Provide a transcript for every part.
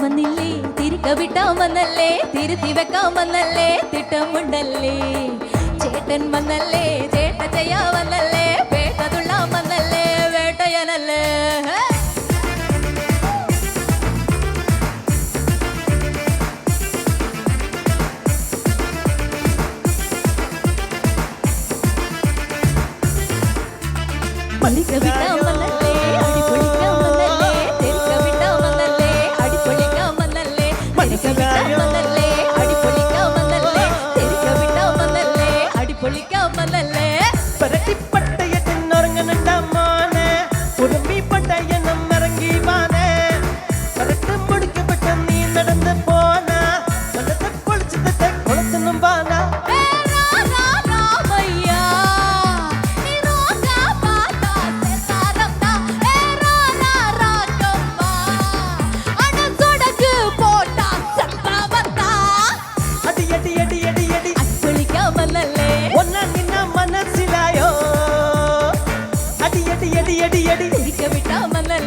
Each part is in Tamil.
വന്നില്ലേ തിരിക വിട്ടാമെന്നല്ലേ തിരുത്തി വെക്കാമെന്നല്ലേ തിട്ടമുണ്ടല്ലേ ചേട്ടൻ വന്നല്ലേ ചേട്ട ചെയ്യാമെന്നല്ലേ വേട്ട തുള്ളാമെന്നല്ലേ വേട്ടയനല്ലേ ഹേ! പള്ളിക്ക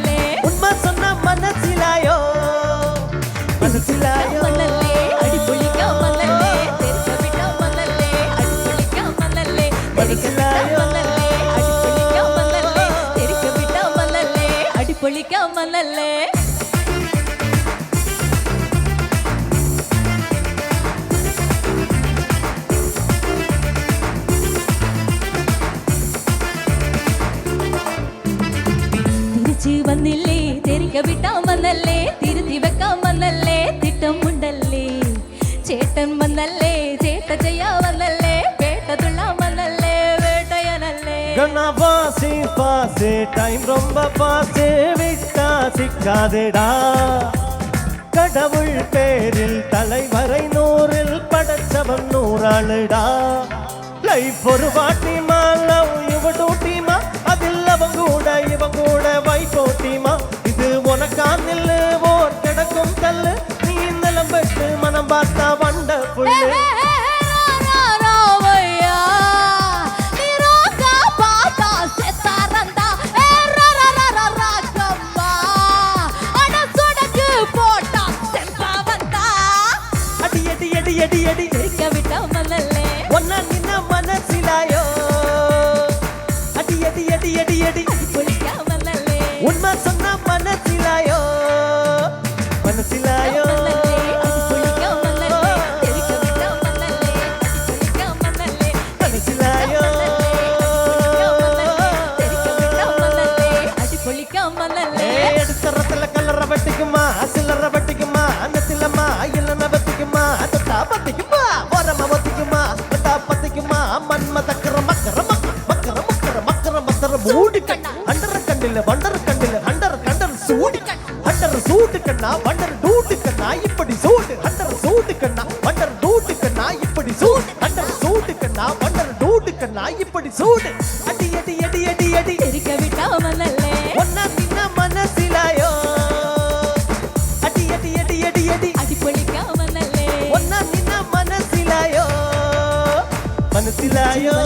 மணலே உண்மை சொன்னா மனசிலாயோ? மனசிலாயோ? மணலே அடிப்பொழிக்க மணலே தெரிக்க விட மணலே அடிப்பொழிக்க மணலே மனசிலாயோ? மணலே அடிப்பொழிக்க மணலே தெரிக்க விட வச்சு வந்தில்லே தெரிக்க விட்டா வந்தல்லே திருத்தி வைக்க வந்தல்லே திட்டம் உண்டல்லே. சேட்டன் வந்தல்லே சேட்ட செய்யா வந்தல்லே பேட்ட துள்ளா வந்தல்லே வேட்டையனல்லே. கண்ணா பாசி பாசு டைம் ரொம்ப பாசு விட்டா சிக்காதேடா. கடவுள் பேரில் தலைவரை நூறில் படைச்சவன் நூறாளுடா. லைஃப் ஒரு வாட்டி மா அடி அடி அடி இருக்க விட்டா மல்லல்ல? ஒன்னா கண்ணில வண்டர் கண்ணில ஹண்டர் கண்டர் சூடு. ஹண்டர் சூடு கண்ணா வண்டர் டூட்டு கண்ணா இப்படி சூடு. ஹண்டர் சூடு கண்ணா வண்டர் டூட்டு கண்ணா இப்படி சூடு. ஹண்டர் சூடு கண்ணா வண்டர் டூட்டு கண்ணா இப்படி சூடு. அடி அடி அடி அடி அடி. எரிக்க விட்டா மனல்லே ஒன்னா பின்ன மனசிலாயோ. அடி அடி அடி அடி அடி. அடி பொழிக்க மனல்லே ஒன்னா நின்ன மனசிலாயோ. மனசிலாயோ.